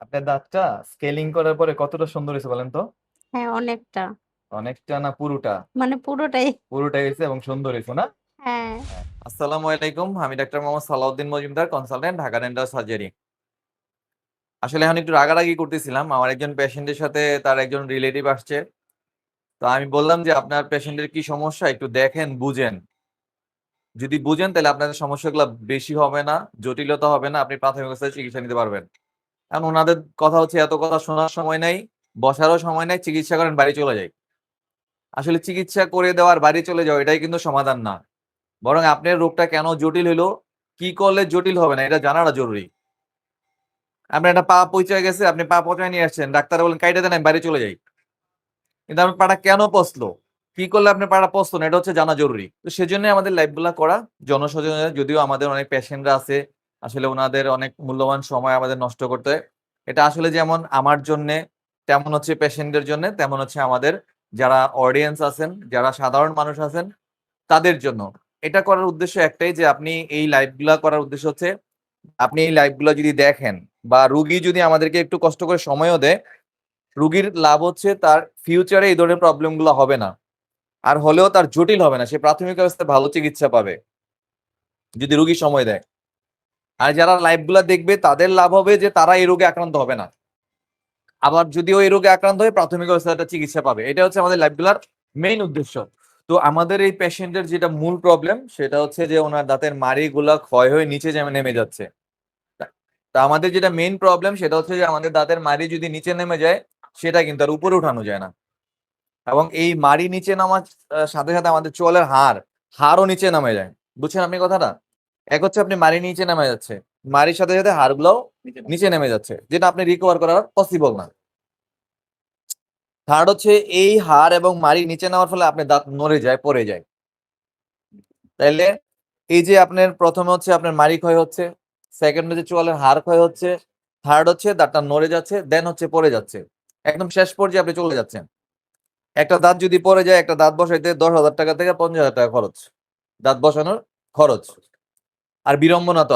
আপনার দাঁতটা স্কেলিং করার পরে কতটা সুন্দর হয়েছে বলেন তো? হ্যাঁ অনেকটা। অনেকটা না পুরোটা? মানে পুরোটাই। পুরোটাই হয়েছে এবং সুন্দর হয়েছে না? হ্যাঁ। আসসালামু আলাইকুম আমি doctor Mohammad Salauddin Majumdar consultant Dhaka dental surgery আসলে এখন একটু রাগারাগি করতেছিলাম। আমার একজন পেশেন্টের সাথে তার একজন রিলেটিভ আসছে। তো আমি বললাম যে, আপনার পেশেন্টের কি সমস্যা? একটু দেখেন, বুঝেন। যদি বুঝেন, তাহলে আপনাদের সমস্যাগুলো বেশি হবে না, জটিলতা হবে না, আপনি প্রাথমিক অবস্থায় চিকিৎসা নিতে পারবেন। কারণ ওনাদের কথা হচ্ছে, এত কথা শোনার সময় নাই, বসারও সময় নাই, চিকিৎসা করেন, বাড়ি চলে যাই। আসলে চিকিৎসা করে দেওয়ার, বাড়ি চলে যাওয়া, এটাই কিন্তু সমাধান না। বরং আপনার রোগটা কেন জটিল হলো? কি করলে জটিল হবে না? এটা জানাটা জরুরি। আপনার একটা পা পৌঁছে গেছে, আপনি পা পচায় নিয়ে আসছেন। ডাক্তার বলেন, কাইটে দেন, আমি বাড়ি চলে যাই। কিন্তু আপনার পাটা কেন পচলো? কি করলে আপনার পাটা পচলো? না এটা হচ্ছে জানা জরুরি। তো সেজন্য আমাদের লাইভগুলা করা, জনসচেতনতা যদিও আমাদের অনেক পেশেন্টরা আছে, আসলে ওনাদের অনেক মূল্যবান সময় আমাদের নষ্ট করতে হয়। এটা আসলে যেমন আমার জন্য, তেমন হচ্ছে পেশেন্টদের জন্য, তেমন হচ্ছে আমাদের যারা অডিয়েন্স আছেন, যারা সাধারণ মানুষ আছেন, তাদের জন্য। এটা করার উদ্দেশ্য একটাই যে আপনি এই লাইভগুলা করার উদ্দেশ্য হচ্ছে, আপনি এই লাইভগুলো যদি দেখেন বা রুগী যদি আমাদেরকে একটু কষ্ট করে সময়ও দেয়, রুগীর লাভ হচ্ছে তার ফিউচারে এই ধরনের প্রবলেমগুলো হবে না। আর হলেও তার জটিল হবে না, সে প্রাথমিক অবস্থায় ভালো চিকিৎসা পাবে, যদি রুগী সময় দেয়। আর যারা লাইভগুলো দেখবে, তাদের লাভ হবে যে তারা এই রোগে আক্রান্ত হবে না। আবার যদিও এই রোগে আক্রান্ত হয়ে প্রাথমিক অবস্থায় একটা চিকিৎসা পাবে, এটা হচ্ছে আমাদের লাইভগুলার মেইন উদ্দেশ্য। তো আমাদের এই পেশেন্টের যেটা মূল প্রবলেম সেটা হচ্ছে যে ওনার দাঁতের মাড়িগুলা ক্ষয় হয়ে নিচে নেমে যাচ্ছে। তা- আমাদের যেটা মেইন প্রবলেম সেটা হচ্ছে যে আমাদের দাঁতের মাড়ি যদি নিচে নেমে যায়, সেটা কিন্তু আর উপরে উঠানো যায় না। এবং এই মাড়ি নিচে নামার সাথে সাথে আমাদের চোয়ালের হাড়, হাড়ও নিচে নামে যায়। বুঝছেন আপনি কথাটা? এক হচ্ছে আপনি মাড়ি নিচে নামে যাচ্ছে, মাড়ির সাথে সাথে হাড়গুলোও নিচে নেমে যাচ্ছে, যেটা আপনি রিকভার করা পসিবল না। থার্ড হচ্ছে এই হাড় এবং মাড়ি নিচে নেওয়ার ফলে আপনার দাঁত নড়ে যায়, পড়ে যায়। তাইলে এই যে আপনার প্রথমে হচ্ছে আপনার মাড়ি ক্ষয় হচ্ছে সেকেন্ড হচ্ছে চোয়ালের হাড় ক্ষয় হচ্ছে থার্ড হচ্ছে দাঁতটা নড়ে যাচ্ছে দেন হচ্ছে পড়ে যাচ্ছে। একদম শেষ পর্যায়ে আপনি চলে যাচ্ছেন। একটা দাঁত যদি পড়ে যায়, একটা দাঁত বসাইতে দশ হাজার টাকা থেকে পঞ্চাশ হাজার টাকা খরচ। দাঁত বসানোর খরচ। আর বিড়ম্বনা তো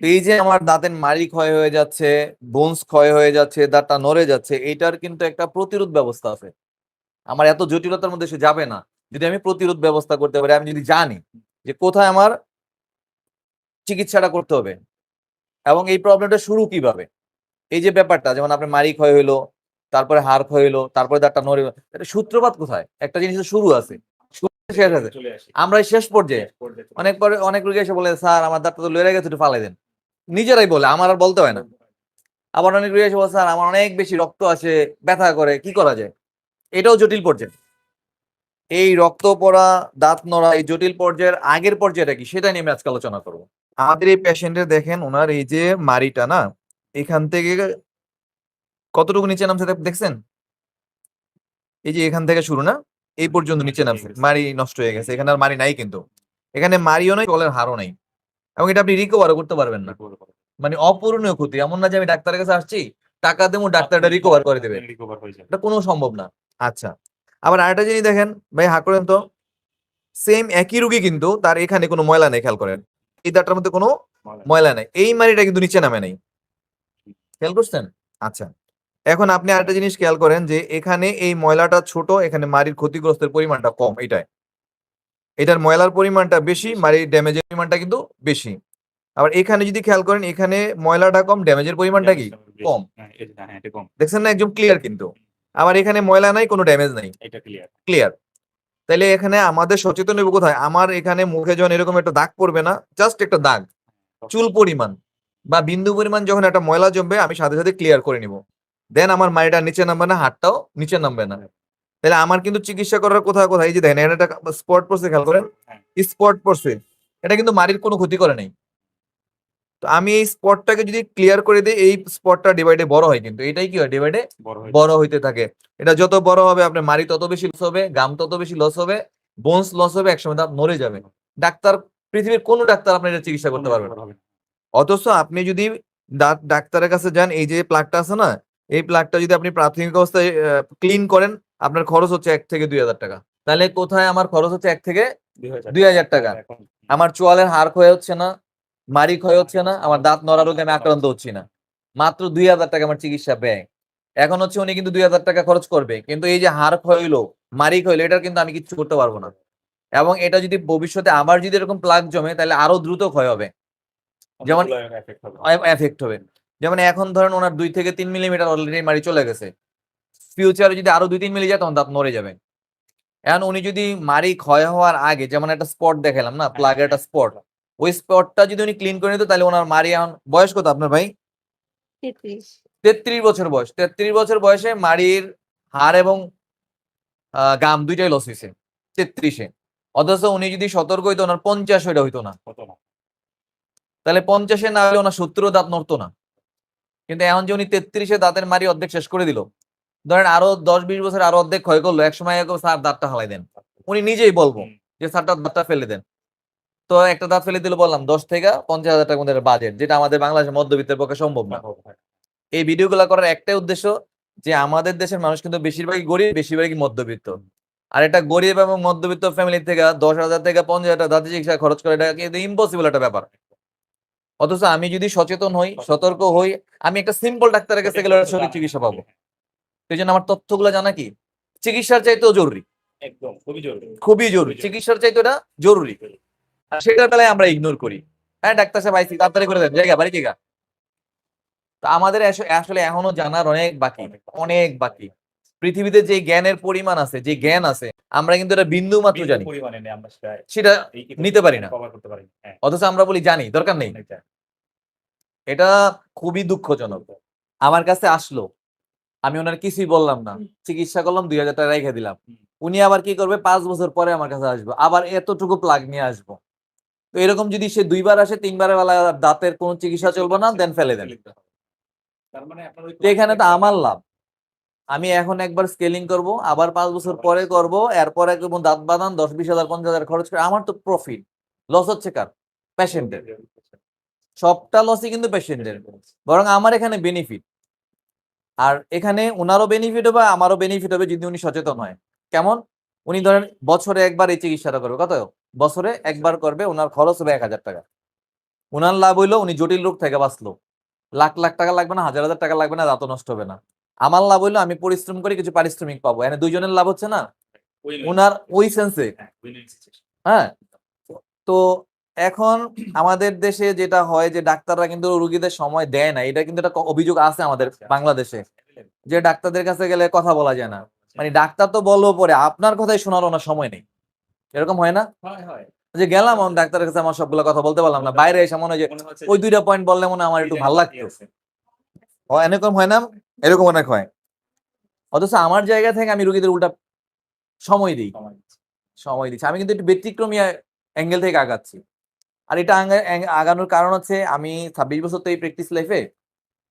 তো এই যে আমার দাঁতের মারি ক্ষয় হয়ে যাচ্ছে বোনস ক্ষয় হয়ে যাচ্ছে, দাঁতটা নড়ে যাচ্ছে এইটার কিন্তু একটা প্রতিরোধ ব্যবস্থা আছে। আমার এত জটিলতার মধ্যে সে যাবে না। যদি আমি প্রতিরোধ ব্যবস্থা করতে পারি, আমি যদি জানি যে কোথায় আমার চিকিৎসাটা করতে হবে। এবং এই প্রবলেমটা শুরু কীভাবে? এই যে ব্যাপারটা যেমন আপনার মাড়ি ক্ষয় হইল তারপরে হাড় ক্ষয় হইল তারপরে দাঁতটা নড়ে। এটা সূত্রপাত কোথায়? একটা জিনিস শুরু আছে। শেষ আছে। আমরা শেষ পর্যায়ে। অনেক পরে অনেক রোগী এসে বলে স্যার আমার দাঁতটা তো লড়ে গেছে একটু ফালাই দেন। নিজেরাই বলে আমার আর বলতে হয় না। আবার অনেক রোগী এসে বলে স্যার আমার অনেক বেশি রক্ত আসে ব্যথা করে কি করা যায়? এটাও জটিল পর্যায়ে। এই রক্ত পড়া দাঁত নড়া এই জটিল পর্যায়ের আগের পর্যায়টা কি সেটা নিয়ে আমি আজকে আলোচনা করব। আমাদের এই পেশেন্টের দেখেন ওনার এই যে মারিটা না এখান থেকে কতটুকু নিচে নামছে দেখছেন? এই যে এখান থেকে শুরু না এই পর্যন্ত নিচে নামছে মারি নষ্ট হয়ে গেছে এখানে আর মাড়ি নাই কিন্তু। এখানে মারিও নাই কলের হারও নাই এবং এটা আপনি রিকভারও করতে পারবেন না। মানে অপূরণীয় ক্ষতি এমন না যে আমি ডাক্তারের কাছে আসছি টাকা দেবো ডাক্তারটা রিকভার করে দেবে। এটা কোনো সম্ভব না। আচ্ছা আবার আরেকটা জিনিস দেখেন ভাই হা করেন তো সেম একই রুগী কিন্তু তার এখানে কোনো ময়লা নেই খেয়াল করেন। এই দাঁতটার মধ্যে কোনো ময়লা নেই। এই মাড়িটা কিন্তু নিচে নামে নাই। খেয়াল করছেন? আচ্ছা। এখন আপনি আরেকটা জিনিস খেয়াল করেন যে এখানে এই ময়লাটা ছোট এখানে মাড়ির ক্ষতিগ্রস্তের পরিমাণটা কম এটাই। এটার ময়লার পরিমাণটা বেশি মাড়ির ড্যামেজের পরিমাণটা কিন্তু বেশি। আবার এখানে যদি খেয়াল করেন এখানে ময়লাটা কম ড্যামেজের পরিমাণটা কি? কম। হ্যাঁ হ্যাঁ কম। দেখছেন না? একদম ক্লিয়ার কিন্তু। আবার এখানে ময়লা নাই কোনো ড্যামেজ নাই। এটা ক্লিয়ার তাইলে এখানে আমাদের সচেতন হইব কোথায়? আমার এখানে মুখে যখন এরকম একটা দাগ পড়বে না জাস্ট একটা দাগ চুল পরিমাণ বা বিন্দু পরিমাণ যখন একটা ময়লা জমবে আমি সাথে সাথে ক্লিয়ার করে নিব। দেন আমার মাড়িটা নিচে নামবে না হাতটাও নিচে নামবে না। তাহলে আমার কিন্তু চিকিৎসা করার কোথায় কোথায় এই যে দেখেন এখানে একটা স্পট পড়ছে খেয়াল করেন? হ্যাঁ। স্পট পড়ছে। এটা কিন্তু মাড়ির কোনো ক্ষতি করে নাই। তো আমি এই স্পটটাকে যদি ক্লিয়ার করে দিই এই স্পটটা ডিভাইডে বড় হয় কিন্তু। এটাই কি হয়? ডিভাইডে বড় হইতে থাকে। এটা যত বড় হবে আপনার মারি তত বেশি লস হবে গাম তত বেশি লস হবে বোনস লস হবে একসময় দাঁত নড়ে যাবে। ডাক্তার পৃথিবীর কোনো ডাক্তার আপনার এটা চিকিৎসা করতে পারবে না। অথচ আপনি যদি দাঁত ডাক্তারের কাছে যান এই যে প্লাগটা আছে না এই প্লাগটা যদি আপনি প্রাথমিক অবস্থায় ক্লিন করেন আপনার খরচ হচ্ছে এক থেকে দুই হাজার টাকা। তাহলে কোথায় আমার খরচ হচ্ছে এক থেকে দুই হাজার টাকা। আমার চোয়ালের হার ক্ষয় হচ্ছে না মারি ক্ষয় হচ্ছে না আমার দাঁত নড়া রোগে আমি আক্রান্ত হচ্ছি না। মাত্র দুই হাজার টাকা আমার চিকিৎসা ব্যয়। এখন হচ্ছে উনি কিন্তু দুই হাজার টাকা খরচ করবে। কিন্তু এই যে হার ক্ষয় হইল মারি ক্ষয় হইল এটার কিন্তু আমি কিছু করতে পারব না। এবং এটা যদি ভবিষ্যতে আবার যদি এরকম প্লাগ জমে তাহলে আরও দ্রুত ক্ষয় হবে। যেমন এফেক্ট হবে। যেমন এখন ধরেন ওনার দুই থেকে তিন মিলিমিটার অলরেডি মারি চলে গেছে। ফিউচারে যদি আরও দুই তিন মিলি যায় তখন দাঁত মরে যাবে। এখন উনি যদি মারি ক্ষয় হওয়ার আগে যেমন একটা স্পট দেখালাম না প্লাগের একটা স্পট ওই স্পটটা যদি উনি ক্লিন করে নিত তাহলে ওনার মারি এখন বয়স কত আপনার ভাই? তেত্রিশ। বছর বয়স। তেত্রিশ বছর বয়সে মারির হাড় এবং গাম দুইটাই লস হয়েছে তেত্রিশে। অথচ উনি যদি সতর্ক হইতো ওনার পঞ্চাশ ওইটা হইতো না। তাহলে পঞ্চাশে না হলে ওনার সত্তর দাঁত নড়তো না। কিন্তু এখন যে উনি তেত্রিশে দাঁতের মারি অর্ধেক শেষ করে দিল ধরেন আরও দশ বিশ বছর আরও অর্ধেক ক্ষয় করল এক সময় স্যার দাঁতটা হালাই দেন। উনি নিজেই বলব যে স্যারটা দাঁতটা ফেলে দেন। তো একটা দাঁত ফেলে দিল বললাম দশ থেকে পঞ্চাশ হাজার টাকার মধ্যে বাজেট যেটা আমাদের বাংলাদেশের মধ্যবিত্তের পক্ষে সম্ভব না। এই ভিডিওগুলো করার একটাই উদ্দেশ্য যে আমাদের দেশের মানুষ কিন্তু বেশিরভাগই গরিব বেশিরভাগই মধ্যবিত্ত। আর এটা গরিব এবং মধ্যবিত্ত ফ্যামিলি থেকে দশ হাজার থেকে পঞ্চাশ হাজার টাকা দাঁতের চিকিৎসা খরচ করে এটা কিন্তু ইম্পসিবল একটা ব্যাপার। অথচ আমি যদি সচেতন হই সতর্ক হই আমি একটা সিম্পল ডাক্তারের কাছে গেলে সঠিক চিকিৎসা পাবো। সেই জন্য আমার তথ্যগুলো জানা কি? চিকিৎসার চাইতেও জরুরি। একদম খুবই জরুরি। খুবই জরুরি। চিকিৎসার চাইতে এটা জরুরি। আর সেটার বেলায় আমরা ইগনোর করি। হ্যাঁ ডাক্তার সাহেব আইসি তাড়াতাড়ি করে দেন। জায়গা বাড়ি জায়গা তো আমাদের আসলে এখনও জানার অনেক বাকি অনেক বাকি। পৃথিবীতে যে জ্ঞানের পরিমাণ আছে যে জ্ঞান আছে আমরা কিন্তু এটা বিন্দু মাত্র জানি। সেটা সেটা নিতে পারি না। হ্যাঁ, অথচ আমরা বলি জানি দরকার নেই। এটা খুবই দুঃখজনক। আমার কাছে আসলো। আমি ওনার কিছুই বললাম না। চিকিৎসা করলাম দুই হাজার টাকা রেখে দিলাম। উনি আবার কি করবে? পাঁচ বছর পরে আমার কাছে আসব। আবার এতটুকু প্লাগ নিয়ে আসব। তো এরকম যদি সে দুইবার আসে তিনবারের বেলা দাঁতের কোনো চিকিৎসা চলবে না দেন ফেলে দেন মানে এখানে তো আমার লাভ। আমি এখন একবার স্কেলিং করব আবার পাঁচ বছর পরে করব এরপরে দাঁত বাঁধান দশ বিশ হাজার পঞ্চাশ হাজার খরচ করে আমার তো প্রফিট লস হচ্ছে কার? পেশেন্টের সবটা লসই কিন্তু পেশেন্টের বরং আমার এখানে বেনিফিট আর এখানে ওনারও বেনিফিট হবে আমারও বেনিফিট হবে যদি উনি সচেতন হয়। কেমন? উনি ধরেন বছরে একবার এই চিকিৎসাটা করবে কত? বছরে একবার করবে, ওনার খরচ হবে এক হাজার টাকা। ওনার লাভ হইল উনি জটিল রোগ থেকে বাঁচলো। লাখ লাখ টাকা লাগবে না, হাজার হাজার টাকা লাগবে না, দাঁতও নষ্ট হবে না। আমার লাভ হইল আমি পরিশ্রম করে, কিছু পারিশ্রমিক পাবো। এখানে দুইজনের লাভ হচ্ছে না? ওনার ওই সেন্সে. হ্যাঁ? তো এখন আমাদের দেশে যেটা হয় যে ডাক্তাররা কিন্তু রুগীদের সময় দেয় না। এটা কিন্তু একটা অভিযোগ আছে আমাদের বাংলাদেশে। যে ডাক্তারদের কাছে গেলে কথা বলা যায় না। মানে ডাক্তার তো বলব পরে, আপনার কথাই শোনার ওনার সময় নেই। এরকম হয় না। যে গেলাম আমি ডাক্তারের কাছে আমার সবগুলো কথা বলতে পারলাম না। বাইরে এসে মনে হয় যে ওই দুইটা পয়েন্ট বললে মনে আমার একটু ভালো লাগতো। এরকম হয় না? এরকম অনেক হয়। অথচ আমার জায়গা থেকে আমি রুগীদের উল্টা সময় দিই। সময় দিচ্ছে। আমি কিন্তু একটু ব্যতিক্রমী অ্যাঙ্গেল থেকে আগাচ্ছি। আর এটা আগানোর কারণ হচ্ছে আমি ছাব্বিশ বছর তো এই প্র্যাকটিস লাইফে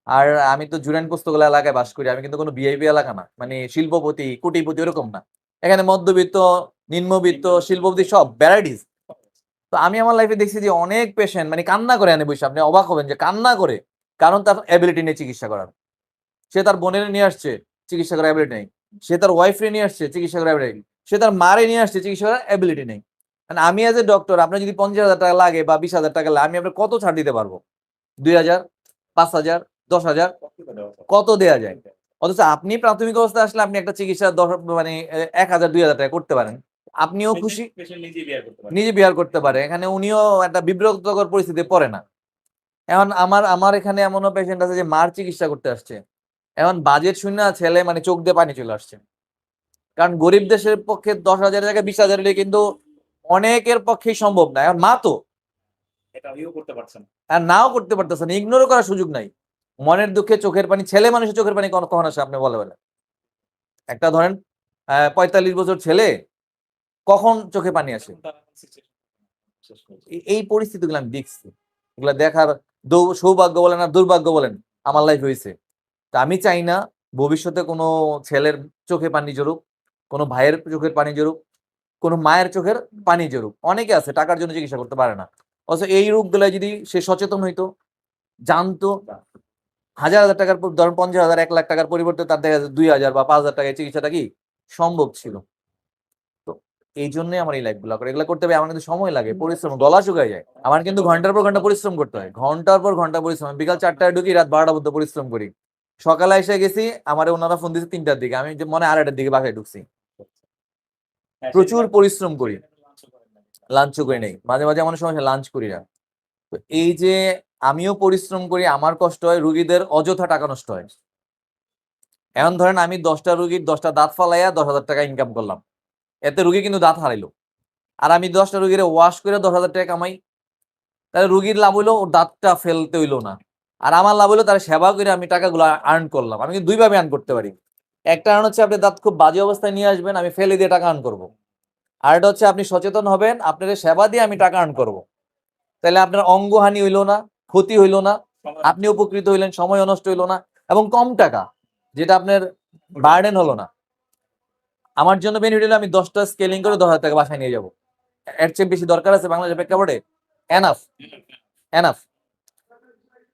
আর আমি তো জুরাইন পোস্তগোলা এলাকায় বাস করি। আমি কিন্তু কোনো বিআইপি এলাকা না। মানে শিল্পপতি কোটিপতি ওরকম না। এখানে মধ্যবিত্ত নিম্নবিত্ত শিল্পপতি সব ভ্যারাইটিস তো আমি আমার লাইফে দেখছি যে অনেক পেশেন্ট মানে কান্না করে আনে বসে আপনি অবাক হবেন যে কান্না করে কারণ তার অ্যাবিলিটি নেই চিকিৎসা করার। সে তার বোনের নিয়ে আসছে চিকিৎসা করার অ্যাবিলিটি নেই। সে তার ওয়াইফরে নিয়ে আসছে চিকিৎসা করার অ্যাবিলিটি সে তার মারে নিয়ে আসছে চিকিৎসা করার অ্যাবিলিটি নেই। মানে আমি এজ এ ডক্টর আপনার যদি পঞ্চাশ হাজার টাকা লাগে বা বিশ হাজার টাকা লাগে আমি আপনার কত ছাড় দিতে পারব? দুই হাজার পাঁচ হাজার দশ হাজার কত দেয়া যায়? অথচ আপনি প্রাথমিক অবস্থায় আসলে আপনি একটা চিকিৎসা দশ মানে এক হাজার দুই হাজার টাকা করতে পারেন। আপনিও খুশি। নিজে বিহার করতে পারে। এখানে উনিও একটা বিব্রতকর পরিস্থিতি পড়ে না। এখন আমার আমার এখানে এমনও পেশেন্ট আছে যে মার চিকিৎসা করতে আসছে। এখন বাজেট শূন্য ছেলে মানে চোখ দিয়ে পানি চলে আসছে। কারণ গরিব দেশের পক্ষে দশ হাজার জায়গায় বিশ হাজার হলে কিন্তু অনেকের পক্ষেই সম্ভব না। এখন মা তো। আর নাও করতে পারতেছে না ইগনোরও করার সুযোগ নাই। মনের দুঃখে চোখের পানি, ছেলে মানুষের চোখের পানি কখন আপনি বলে বলে একটা ধরেন পঁয়তাল্লিশ বছর ছেলে, কখন চোখে পানি আসে? এই পরিস্থিতিগুলো আমি দেখছি। এগুলা দেখার সৌভাগ্য বলেন আর দুর্ভাগ্য বলেন আমার লাইফ হয়েছে। তা আমি চাই না ভবিষ্যতে কোনো ছেলের চোখে পানি জড়ুক কোনো ভাইয়ের চোখের পানি জড়ুক কোনো মায়ের চোখের পানি জড়ুক অনেকে আছে টাকার জন্য চিকিৎসা করতে পারে না। অথচ এই রোগগুলো যদি সে সচেতন হইতো, জানতো হাজার হাজার টাকার ধরুন পঞ্চাশ হাজার এক লাখ টাকার পরিবর্তে তার দেখা যাচ্ছে দুই হাজার বা পাঁচ হাজার টাকায় চিকিৎসাটা কি সম্ভব ছিল? তো এই জন্যই আমার এই লাইফগুলো করে। এগুলো করতে হবে আমার কিন্তু সময় লাগে পরিশ্রম গলা শুকায় যায়। আমার কিন্তু ঘণ্টার পর ঘণ্টা পরিশ্রম করতে হয়। ঘণ্টার পর ঘণ্টা পরিশ্রম বিকাল চারটায় ঢুকি রাত বারোটা পর্যন্ত পরিশ্রম করি। সকালে এসে গেছি আমার ওনারা ফোন দিচ্ছে তিনটার দিকে। আমি মনে হয় আড়াইটার দিকে বাসায় ঢুকছি। প্রচুর পরিশ্রম করি। লাঞ্চও করে নেই। মাঝে মাঝে এমন সময় লাঞ্চ করি না। তো এই যে আমিও পরিশ্রম করি, আমার কষ্ট হয়, রুগীদের অযথা টাকা নষ্ট হয়। এখন ধরেন আমি দশটা রুগীর দশটা দাঁত ফালাইয়া দশ হাজার টাকা ইনকাম করলাম। এতে রুগী কিন্তু দাঁত হারাইলো। আর আমি দশটা রুগীর ওয়াশ করে দশ হাজার টাকা কামাই। তাহলে রুগীর লাভ হইল, ওর দাঁতটা ফেলতে হইল না। আর আমার লাভ হইল, তার সেবা করে আমি টাকাগুলো আর্ন করলাম। আমি কিন্তু দুইভাবে আর্ন করতে পারি। একটা আর্ন হচ্ছে আপনি দাঁত খুব বাজে অবস্থায় নিয়ে আসবেন, আমি ফেলে দিয়ে টাকা আর্ন করব। আর এটা হচ্ছে আপনি সচেতন হবেন আপনার সেবা দিয়ে আমি টাকা আর্ন করব। তাহলে আপনার অঙ্গহানি হইল না। ক্ষতি হইল না আপনি উপকৃত হইলেন সময় নষ্ট হইল না এবং কম টাকা যেটা আপনার বার্ডেন হলো না। আমার জন্য বেনিফিট হলো আমি দশটা স্কেলিং করে দশ হাজার টাকা বাসায় নিয়ে যাব। এর চেয়ে বেশি দরকার আছে বাংলাদেশের প্রেক্ষাপটে এনাফ এনাফ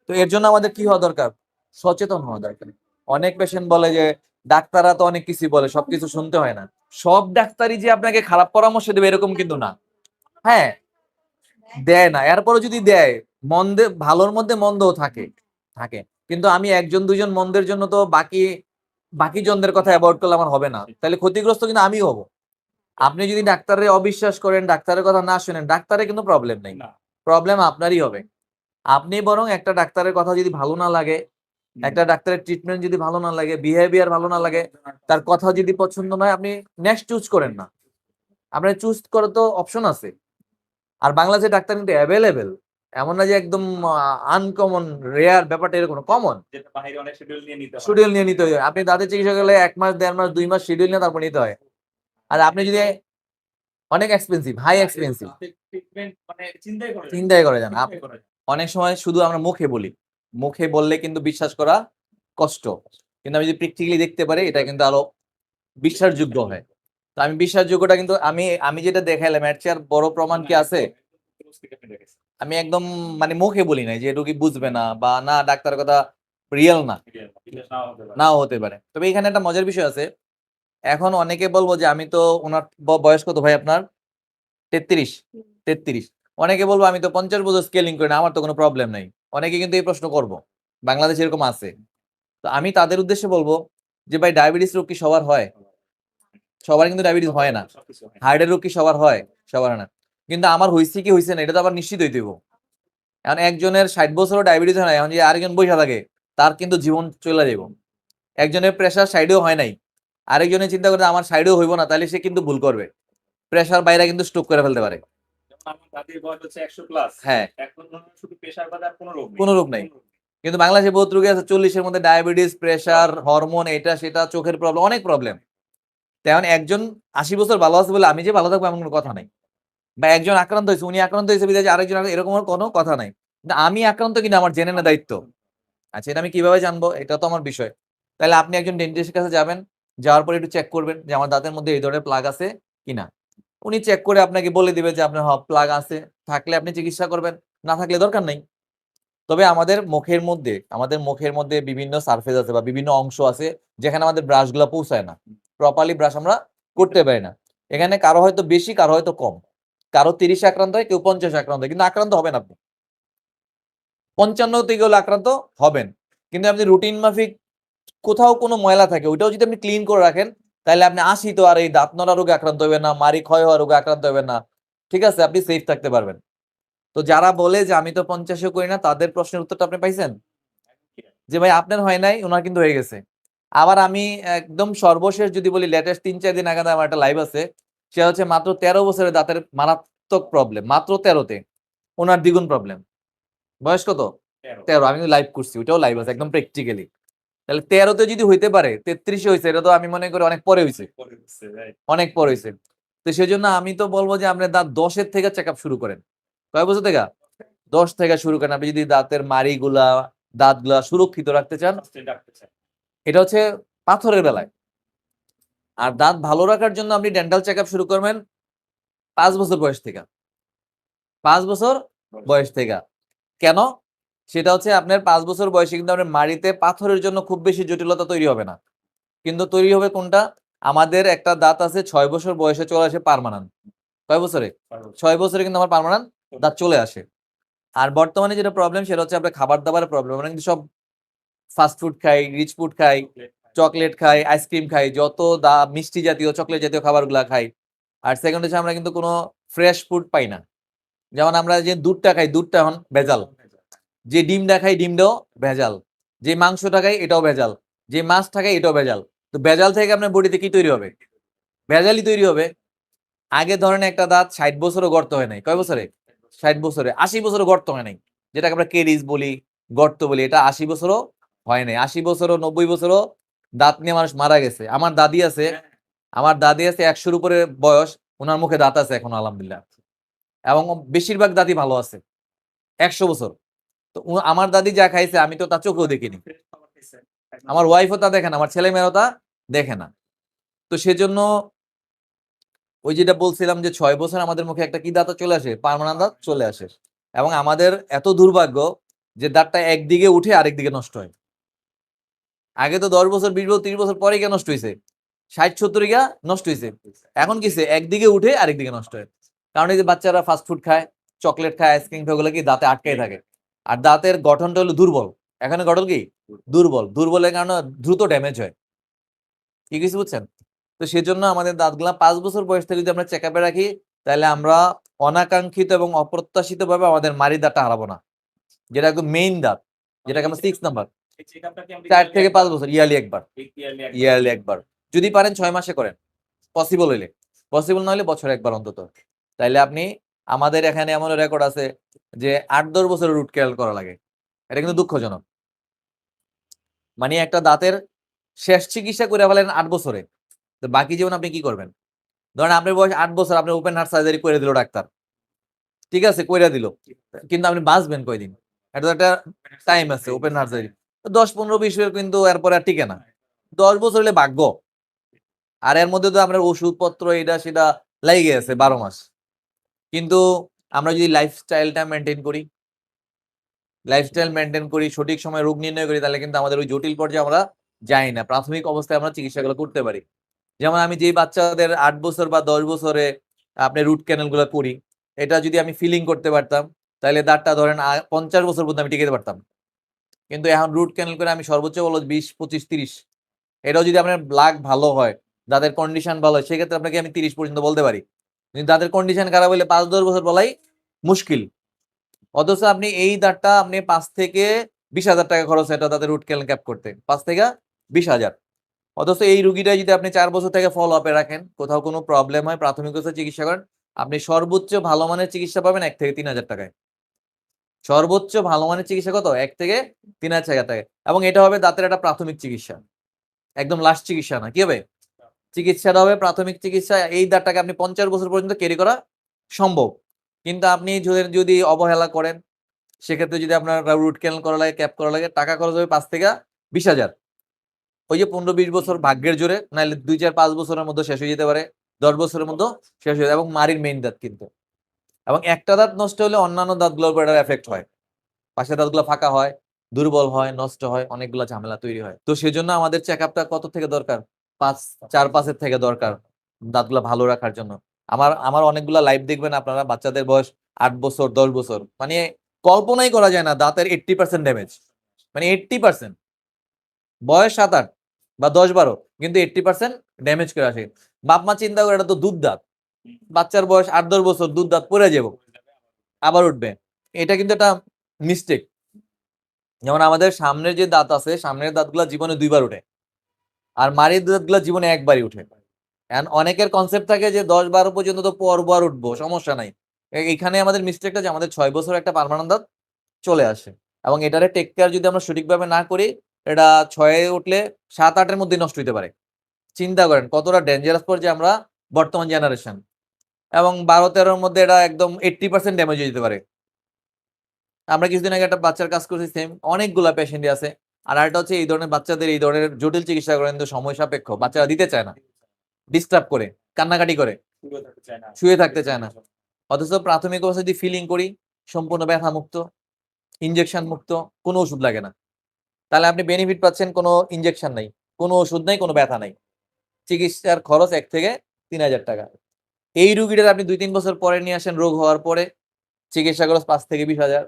তো এর জন্য আমাদের কি হওয়া দরকার? সচেতন হওয়া দরকার। অনেক পেশেন্ট বলে যে ডাক্তাররা তো অনেক কিছু বলে সবকিছু শুনতে হয় না। সব ডাক্তারই যে আপনাকে খারাপ পরামর্শ দেবে এরকম কিন্তু না। হ্যাঁ দেয় না। এরপরে যদি দেয় মন্দে ভালোর মধ্যে মন্দও থাকে থাকে। কিন্তু আমি একজন দুইজন মন্দের জন্য তো বাকি বাকি জনদের কথা অ্যাভয়েড করলে আমার হবে না। তাহলে ক্ষতিগ্রস্ত কিন্তু আমি হব। আপনি যদি ডাক্তারের অবিশ্বাস করেন ডাক্তারের কথা না শুনেন ডাক্তারের কিন্তু প্রবলেম নেই। প্রবলেম আপনারই হবে। আপনি বরং একটা ডাক্তারের কথা যদি ভালো না লাগে একটা ডাক্তারের ট্রিটমেন্ট যদি ভালো না লাগে বিহেভিয়ার ভালো না লাগে তার কথা যদি পছন্দ নয় আপনি নেক্সট চুজ করেন না। আপনার চুজ করে তো অপশন আছে। আর বাংলাদেশের ডাক্তার কিন্তু অ্যাভেলেবেল এমন না যে একদম আনকমন রেয়ার ব্যাপারটা এরকম কমন শিডিউল নিয়ে নিতে হয়। আপনি দাঁতের চিকিৎসা গেলে এক মাস দেড় মাস দুই মাস শিডিউল নিয়ে তারপর নিতে হয়। আর আপনি যদি অনেক এক্সপেন্সিভ হাই এক্সপেন্সিভ চিন্তাই করে না। চিন্তাই করে যান। আপ- চিন্তাই করে না। অনেক সময় শুধু আমরা মুখে বলি। মুখে বললে কিন্তু বিশ্বাস করা কষ্ট। কিন্তু আমি যদি প্র্যাকটিক্যালি দেখতে পারি এটা কিন্তু আরও বিশ্বাসযোগ্য হয়। তো আমি বিশ্বাসযোগ্যটা কিন্তু আমি আমি যেটা দেখাইলাম এর চেয়ে আর বড় প্রমাণ কি আছে? আমি একদম মানে মুখে বলি নাই যে রোগী বুঝবে না বা না ডাক্তারের কথা রিয়েল না। নাও হতে পারে। তবে এখানে একটা মজার বিষয় আছে। এখন অনেকে বলব যে আমি তো ওনার বয়স কত ভাই আপনার? তেত্রিশ। তেত্রিশ। অনেকে বলব আমি তো পঞ্চাশ বছর স্কেলিং করি না আমার তো কোনো প্রবলেম নাই। অনেকে কিন্তু এই প্রশ্ন করব। বাংলাদেশে এরকম আছে। তো আমি তাদের উদ্দেশ্যে বলব যে ভাই ডায়াবেটিস রোগ কি সবার হয়? সবার কিন্তু ডায়াবেটিস হয় না। হয়। হার্টের রোগ কি সবার হয়? সবার হয় না। কিন্তু আমার হয়েছে কি হয়েছে না এটা তো আবার নিশ্চিত হইতে হইব। এখন একজনের ষাট বছরও ডায়াবেটিস হয় না এখন যে আরেকজন বৈশা থাকে তার কিন্তু জীবন চলে যাব একজনের প্রেশার সাইডেও হয় নাই আরেকজনের চিন্তা করে আমার সাইডেও হইব না তাহলে সে কিন্তু ভুল করবে। প্রেশার বাইরে কিন্তু স্ট্রোক করে ফেলতে পারে। যেমন আমার দাদির বয়স হচ্ছে 100 প্লাস হ্যাঁ। কোনো রোগ নেই। কিন্তু বাংলাদেশে বহুত রোগী আছে চল্লিশের মধ্যে ডায়াবেটিস প্রেশার হরমোন এটা সেটা চোখের প্রবলেম অনেক প্রবলেম তেমন একজন আশি বছর ভালো আছে বলে আমি যে ভালো থাকব এমন কোনো কথা নাই। বা একজন আক্রান্ত হয়েছে, উনি আক্রান্ত হয়েছে যে আরেকজন এরকম কোনো কথা নাই। আমি আক্রান্ত কিনা আমার জেনে না দায়িত্ব। আচ্ছা এটা আমি কীভাবে জানব? এটা তো আমার বিষয়। তাহলে আপনি একজন ডেন্টিস্টের কাছে যাবেন, যাওয়ার পরে একটু চেক করবেন যে আমার দাঁতের মধ্যে এই ধরনের প্লাগ আছে কিনা। উনি চেক করে আপনাকে বলে দিবে যে আপনার প্লাগ আছে, থাকলে আপনি চিকিৎসা করবেন, না থাকলে দরকার নেই। তবে আমাদের মুখের মধ্যে, আমাদের মুখের মধ্যে বিভিন্ন সারফেস আছে বা বিভিন্ন অংশ আছে যেখানে আমাদের ব্রাশগুলো পৌঁছায় না। প্রপারলি ব্রাশ আমরা করতে পারি না। এখানে কারও হয়তো বেশি, কারও হয়তো কম। কারও তিরিশ আক্রান্ত হয়, কেউ পঞ্চাশ আক্রান্ত হয়, কিন্তু আক্রান্ত হবেন আপনি। পঞ্চান্ন থেকে হলে আক্রান্ত হবেন। কিন্তু আপনি রুটিন মাফিক কোথাও কোনো ময়লা থাকে, ওইটাও যদি আপনি ক্লিন করে রাখেন, তাহলে আপনি আসি তো আর এই দাঁত নড়া রোগে আক্রান্ত হবেন না, মারি ক্ষয় হওয়া রোগে আক্রান্ত হবেন না। ঠিক আছে? আপনি সেফ থাকতে পারবেন। তো যারা বলে যে আমি তো পঞ্চাশও করি না, তাদের প্রশ্নের উত্তরটা আপনি পাইছেন? যে ভাই, আপনার হয় নাই, ওনার কিন্তু হয়ে গেছে। আবার আমি একদম সর্বশেষ যদি বলি লেটেস্ট তিন চার দিন আগে আমার একটা লাইভ আছে। সে হচ্ছে মাত্র তেরো বছরের দাঁতের মারাত্মক প্রবলেম মাত্র তেরোতে। ওনার দ্বিগুণ প্রবলেম বয়স কত? তেরো। আমি লাইভ করছি ওটাও লাইভ আছে একদম প্র্যাকটিক্যালি তাহলে তেরোতে যদি হইতে পারে তেত্রিশে হয়েছে এটা তো আমি মনে করি অনেক পরে হয়েছে? অনেক পর হয়েছে তো সেই জন্য আমি তো বলব যে আপনি দাঁত দশের থেকে চেক আপ শুরু করেন। কয় বছর থেকে? দশ থেকে শুরু করেন। আপনি যদি দাঁতের মাড়িগুলা দাঁতগুলা সুরক্ষিত রাখতে চান। এটা হচ্ছে পাথরের বেলায়। আর দাঁত ভালো রাখার জন্য আপনি ডেন্টাল চেক আপ শুরু করবেন পাঁচ বছর বয়স থেকে। পাঁচ বছর বয়স। থেকে। কেন? সেটা হচ্ছে আপনার পাঁচ বছর বয়সে কিন্তু আপনার মাড়িতে পাথরের জন্য খুব বেশি জটিলতা তৈরি হবে না। কিন্তু তৈরি হবে কোনটা? আমাদের একটা দাঁত আছে ছয় বছর বয়সে চলে আসে পারমানেন্ট কয় বছরে? ছয় বছরে। কিন্তু আমার পারমানেন্ট দাঁত চলে আসে। আর বর্তমানে যেটা প্রবলেম সেটা হচ্ছে আপনার খাবার দাবারের প্রবলেম আমরা কিন্তু সব ফাস্ট ফুড খাই রিচ ফুড খাই। চকলেট খাই আইসক্রিম খাই, যত দা মিষ্টি জাতীয় চকলেট জাতীয় খাবারগুলো খাই। আর সেকেন্ড হচ্ছে আমরা কিন্তু কোনো ফ্রেশ ফুড পাই না। যেমন আমরা যে দুধটা খাই, দুধটা এখন ভেজাল। যে ডিমটা খাই, ডিমটাও ভেজাল। যে মাংসটা খাই, এটাও ভেজাল। যে মাছটা খাই, এটাও ভেজাল। তো ভেজাল থেকে আপনার বডিতে কি তৈরি হবে? ভেজালই তৈরি হবে। আগে ধরেন একটা দাঁত ষাট বছরও গর্ত হয় নাই। কয় বছরে? ষাট বছরে। আশি বছরও গর্ত হয় নাই। যেটাকে আমরা কেরিজ বলি, গর্ত বলি, এটা আশি বছরও হয় নাই। আশি বছরও, নব্বই বছরও দাঁত নিয়ে মানুষ মারা গেছে। আমার দাদি আছে আমার দাদি আছে একশোর উপরে বয়স ওনার মুখে দাঁত আছে এখন আলহামদুলিল্লাহ। এবং বেশিরভাগ দাঁতই ভালো আছে একশো বছর। তো আমার দাদি যা খাইছে আমি তো তা চোখেও দেখিনি। আমার ওয়াইফও তা দেখে না আমার ছেলে মেয়েও তা দেখে না। তো সেজন্য ওই যেটা বলছিলাম যে ছয় বছর আমাদের মুখে একটা কি দাঁত চলে আসে পার্মানেন্ট দাঁত চলে আসে। এবং আমাদের এত দুর্ভাগ্য যে দাঁতটা একদিকে উঠে আরেক দিকে নষ্ট হয়। আগে তো দশ বছর, বিশ বছর, তিরিশ বছর পরে গিয়ে নষ্ট হয়েছে ষাট, সত্তর গিয়া নষ্ট হয়েছে এখন কিসে একদিকে উঠে আরেকদিকে নষ্ট হয়। কারণ এই যে বাচ্চারা ফাস্ট ফুড খায় চকলেট খায় আইসক্রিম খায়, ওগুলো কি দাঁতে আটকাই থাকে? আর দাঁতের গঠনটা হলো দুর্বল। এখানে গঠন কি? দুর্বল। দুর্বলের কারণে দ্রুত ড্যামেজ হয়। কি কিছু বুঝছেন? তো সেজন্য আমাদের দাঁতগুলা পাঁচ বছর বয়স থেকে যদি আমরা চেক রাখি, তাহলে আমরা অনাকাঙ্ক্ষিত এবং অপ্রত্যাশিত ভাবে আমাদের মারি দাঁতটা হারাবো না। যেটা একদম মেইন দাঁত, যেটাকে আমরা সিক্স নাম্বার চার থেকে পাঁচ বছর ইয়ারলি একবার। ইয়ারলি একবার। যদি পারেন ছয় মাসে করেন। পসিবল হইলে। পসিবল না হলে বছরে একবার অন্তত। তাইলে আপনি আমাদের এখানে এমন রেকর্ড আছে যে আট দশ বছরের রুট ক্যাল করা লাগে। এটা কিন্তু দুঃখজনক। মানে একটা দাঁতের শেষ চিকিৎসা করে ফেলেন আট বছরে। তো বাকি জীবন আপনি কি করবেন? ধরেন আপনার বয়স আট বছর আপনি ওপেন হার্ট সার্জারি করে দিল ডাক্তার। ঠিক আছে কইরা দিল। কিন্তু আপনি বাঁচবেন কয়দিন? এটা তো একটা টাইম আছে ওপেন হার্ট সার্জারি দশ, পনেরো, বিশ কিন্তু এরপরে আর টিকে না। দশ বছর হলে ভাগ্য। আর এর মধ্যে তো আপনার ওষুধপত্র এটা সেটা লেগে আছে বারো মাস। কিন্তু আমরা যদি লাইফস্টাইলটা মেনটেন করি লাইফস্টাইল মেনটেন করি, সঠিক সময় রোগ নির্ণয় করি, তাহলে কিন্তু আমাদের ওই জটিল পর্যায়ে আমরা যাই না। প্রাথমিক অবস্থায় আমরা চিকিৎসাগুলো করতে পারি। যেমন আমি যেই বাচ্চাদের আট বছর বা দশ বছরে আপনি রুট ক্যানেলগুলো করি, এটা যদি আমি ফিলিং করতে পারতাম, তাহলে দাঁতটা ধরেন পঞ্চাশ বছর পর্যন্ত আমি টিকে পারতাম কিন্তু এখন রুট ক্যানেল করে আমি সর্বোচ্চ বলো বিশ, পঁচিশ, তিরিশ। এটাও যদি আপনার ব্লাক ভালো হয় দাঁতের কন্ডিশন ভালো হয়, সেক্ষেত্রে আপনাকে আমি তিরিশ পর্যন্ত বলতে পারি। কিন্তু দাঁতের কন্ডিশন খারাপ হলে পাঁচ, দশ বছর বলাই মুশকিল। অথচ আপনি এই দাঁতটা আপনি পাঁচ থেকে বিশ হাজার টাকা খরচ এটা দাঁতের রুট ক্যানেল ক্যাপ করতে। পাঁচ থেকে বিশ হাজার। অথচ এই রুগীটা যদি আপনি চার বছর থেকে ফলো আপে রাখেন, কোথাও কোনো প্রবলেম হয়, প্রাথমিক চিকিৎসা করেন, আপনি সর্বোচ্চ ভালো মানের চিকিৎসা পাবেন এক থেকে তিন হাজার টাকায়। সর্বোচ্চ ভালো মানের চিকিৎসা কত? এক থেকে তিন হাজার টাকা এবং এটা হবে দাঁতের একটা প্রাথমিক চিকিৎসা। একদম লাস্ট চিকিৎসা না, কি হবে? চিকিৎসাটা হবে প্রাথমিক চিকিৎসা। এই দাঁতটাকে আপনি পঞ্চাশ বছর পর্যন্ত ক্যারি করা সম্ভব। কিন্তু আপনি যদি অবহেলা করেন, সেক্ষেত্রে যদি আপনার রুট ক্যানেল করা লাগে ক্যাপ করা লাগে, টাকা খরচ হবে পাঁচ থেকে বিশ হাজার। ওই যে পনেরো বিশ বছর ভাগ্যের জোরে, নাহলে দুই চার পাঁচ বছরের মধ্যে শেষ হয়ে যেতে পারে, দশ বছরের মধ্যে শেষ হয়ে এবং মারির মেইন দাঁত কিন্তু। এবং একটা দাঁত নষ্ট হলে অন্যান্য দাঁতগুলোর উপর এটার এফেক্ট হয়। পাশের দাঁতগুলো ফাঁকা হয়, দুর্বল হয়, নষ্ট হয়, অনেকগুলো ঝামেলা তৈরি হয়। তো সেজন্য আমাদের চেক আপটা কত থেকে দরকার? পাঁচ, চার পাঁচের থেকে দরকার দাঁতগুলো ভালো রাখার জন্য। আমার আমার অনেকগুলা লাইভ দেখবেন আপনারা, বাচ্চাদের বয়স আট বছর, দশ বছর। মানে কল্পনাই করা যায় না দাঁতের এইট্টি পার্সেন্ট ড্যামেজ মানে এইট্টি পার্সেন্ট বয়স সাত আট বা দশ বারো, কিন্তু এইট্টি পার্সেন্ট ড্যামেজ করে আসে। বাপ মা চিন্তা করে, এটা তো দুধ দাঁত। বাচ্চার বয়স আট, দশ বছর, দুধ দাঁত পড়ে যাব, আবার উঠবে। এটা কিন্তু একটা মিস্টেক যেমন আমাদের সামনের যে দাঁত আছে, সামনের দাঁতগুলা জীবনে দুইবার উঠে, আর মারির দাঁতগুলা জীবনে একবারই উঠে। অনেকের কনসেপ্ট থাকে যে দশ বারো পর্যন্ত তো পরবার উঠবো, সমস্যা নাই। এখানে আমাদের মিস্টেকটা যে আমাদের ছয় বছর একটা পার্মানেন্ট দাঁত চলে আসে। এবং এটারে টেক কেয়ার যদি আমরা সঠিকভাবে না করি, এটা ছয়ে উঠলে সাত, আটের মধ্যে নষ্ট হতে পারে। চিন্তা করেন কতটা ডেঞ্জারাস পর্যায়ে আমরা বর্তমান জেনারেশন এবং বারো তেরোর মধ্যে এটা একদম এইট্টি পার্সেন্ট ড্যামেজ হয়ে যেতে পারে। আমরা কিছুদিন আগে একটা বাচ্চার কাজ করছি সেম অনেকগুলা পেশেন্টই আছে। আর আরেকটা হচ্ছে এই ধরনের বাচ্চাদের, এই ধরনের জটিল চিকিৎসা করেন কিন্তু সময় সাপেক্ষ। বাচ্চারা দিতে চায় না। ডিস্টার্ব করে, কান্নাকাটি করে। শুয়ে থাকতে চায় না। অথচ প্রাথমিক অবস্থায় যদি ফিলিং করি, সম্পূর্ণ ব্যথা মুক্ত ইঞ্জেকশন মুক্ত, কোনো ওষুধ লাগে না। তাহলে আপনি বেনিফিট পাচ্ছেন কোনো ইঞ্জেকশন নাই, কোনো ওষুধ নাই, কোনো ব্যথা নাই। চিকিৎসার খরচ এক থেকে তিন হাজার টাকা। এই রুগীটার আপনি দুই তিন বছর পরে নিয়ে আসেন, রোগ হওয়ার পরে চিকিৎসা খরচ পাঁচ থেকে বিশ হাজার।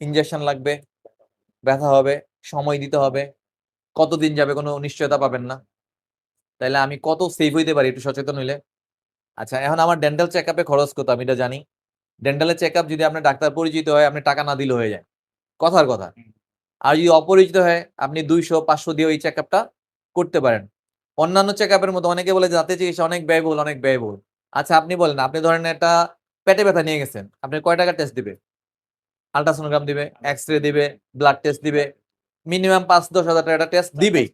ইনজেকশন লাগবে, ব্যথা হবে, সময় দিতে হবে, কতদিন যাবে কোনো নিশ্চয়তা পাবেন না। তাইলে আমি কত সেভ হইতে পারি একটু সচেতন হইলে। আচ্ছা এখন আমার ডেন্টাল চেক আপে খরচ কত আমি এটা জানি। ডেন্টালের চেক আপ যদি আপনার ডাক্তার পরিচিত হয়, আপনি টাকা না দিলে হয়ে যায়। কথার কথা। আর যদি অপরিচিত হয়, আপনি দুইশো, পাঁচশো দিয়ে ওই চেক করতে পারেন। অন্যান্য চেক আপের মতো অনেকে বলে দাঁতে চিকিৎসা অনেক ব্যয়বহুল অনেক ব্যয়বহুল। আচ্ছা আপনি বলেন, আপনি ধরেন একটা পেটে ব্যথা নিয়ে গেছেন। আপনি কয় টাকা টেস্ট দিবে? আলট্রাসোনোগ্রাম দিবে এক্স রে দিবে ব্লাড টেস্ট দিবে মিনিমাম পাঁচ দশ হাজার টাকা টেস্ট দিবেই।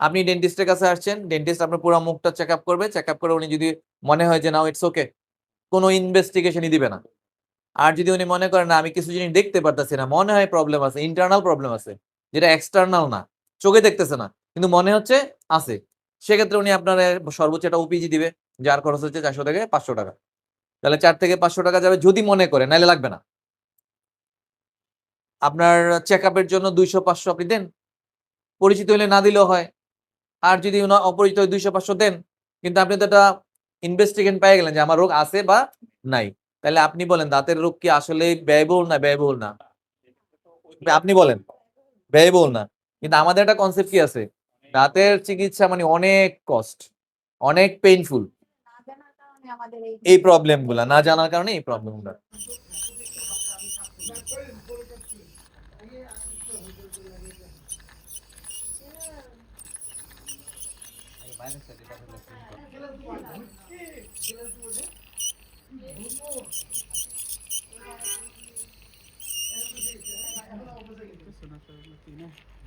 আপনি ডেন্টিস্টের কাছে আসছেন ডেন্টিস্ট আপনার পুরো মুখটা চেক আপ করবে চেক আপ করে উনি যদি মনে হয় যে, নাও ইটস ওকে কোনো ইনভেস্টিগেশনই দিবে না। আর যদি উনি মনে করেন, না, আমি কিছু জিনিস দেখতে পারতেছি না, মনে হয় প্রবলেম আছে ইন্টারনাল প্রবলেম আছে, যেটা এক্সটার্নাল না, চোখে দেখতেছে না, কিন্তু মনে হচ্ছে আছে। সেক্ষেত্রে উনি আপনার সর্বোচ্চ একটা ওপিজি দিবে, যার খরচ হচ্ছে চারশো থেকে পাঁচশো টাকা। তাহলে চার থেকে পাঁচশো টাকা যাবে যদি মনে করে নাইলে লাগবে না। আপনার চেক আপের জন্য দুইশো পাঁচশো আপনি দেন। পরিচিত হলে না দিলেও হয়। আর যদি অপরিচিত হয় দুইশো পাঁচশো দেন, কিন্তু আপনি তো একটা ইনভেস্টিগেশন পেয়ে গেলেন যে আমার রোগ আছে বা নাই। তাহলে আপনি বলেন, দাঁতের রোগ কি আসলে ব্যয়বহুল না ব্যয়বহুল না? আপনি বলেন, ব্যয়বহুল না। কিন্তু আমাদের একটা কনসেপ্ট কি আছে? দাঁতের চিকিৎসা মানে অনেক কস্ট অনেক পেইনফুল এই প্রবলেমগুলা না জানার কারণে এই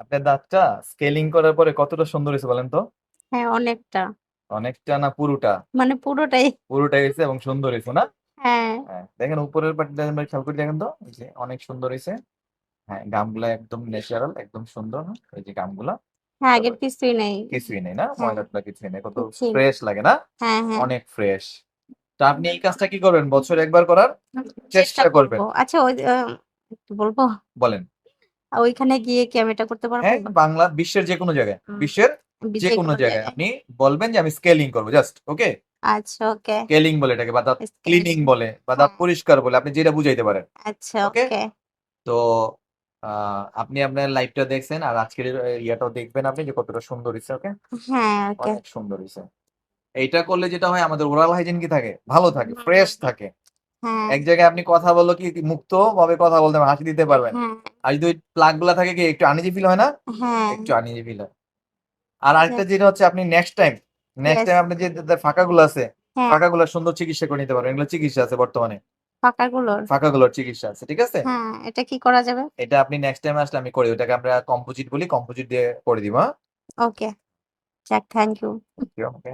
আপনার দাঁতটা স্কেলিং করার পরে কতটা সুন্দর হয়েছে বলেন তো? হ্যাঁ অনেকটা। অনেকটা না পুরোটা? মানে পুরোটাই। পুরোটা হয়েছে এবং সুন্দর হয়েছে না? হ্যাঁ। হ্যাঁ দেখেন উপরের পার্টটা খেয়াল করে দেখেন তো এই যে অনেক সুন্দর হয়েছে। হ্যাঁ গামগুলা একদম ন্যাচারাল একদম সুন্দর না এই যে গামগুলা। হ্যাঁ আগের কিছুই নেই। কিছুই নেই না? হ্যাঁ। ময়লা টয়লা কিছুই নেই কত ফ্রেশ লাগে না? হ্যাঁ হ্যাঁ। অনেক ফ্রেশ তো আপনি এই কাজটা কি করবেন? বছর একবার করার চেষ্টা করবেন। আচ্ছা ওই বলব? বলেন। ওইখানে গিয়ে কি আমি এটা করতে পারব? হ্যাঁ বাংলা বিশ্বের যে কোনো জায়গায় বিশ্বের যে কোনো জায়গায়। আপনি বলবেন যে আমি স্কেলিং করব জাস্ট ওকে? আচ্ছা ওকে। স্কেলিং বলে এটাকে বা দাঁত ক্লিনিং বলে বা দাঁত। পরিষ্কার বলে আপনি যেটা বুঝাইতে পারেন। আচ্ছা? ওকে? তো আহ, আপনি আপনার লাইভটা দেখছেন আর আজকের ইয়াটাও দেখবেন আপনি যে কতটা সুন্দর হয়েছে ওকে? হ্যাঁ ওকে। সুন্দর হয়েছে এইটা করলে যেটা হয় আমাদের ওরাল হাইজিন কি থাকে? ভালো থাকে ফ্রেশ থাকে। এক জায়গায় আপনি কথা বলল কি মুক্ত ভাবে কথা বলতে হাসি দিতে পারবেন। হ্যাঁ। আর যদি প্লাগগুলা থাকে কি একটু আনিজি ফিল হয় না? হ্যাঁ। একটু আনিজি ফিল হয়। আর আরেকটা যেটা হচ্ছে আপনি নেক্সট টাইম নেক্সট টাইম আপনি যে ফাঁকা গুলো আছে হ্যাঁ। ফাঁকা গুলো সুন্দর চিকিৎসা করে নিতে পারবেন। এগুলো চিকিৎসা আছে বর্তমানে। ফাঁকাগুলোর? ফাঁকা চিকিৎসা আছে ঠিক আছে? হ্যাঁ এটা কি করা যাবে? এটা আপনি নেক্সট টাইম আসলে আমি করি ওটাকে আমরা কম্পোজিট বলি কম্পোজিট দিয়ে করে দিব হ্যাঁ? ওকে যাক থ্যাংক ইউ ওকে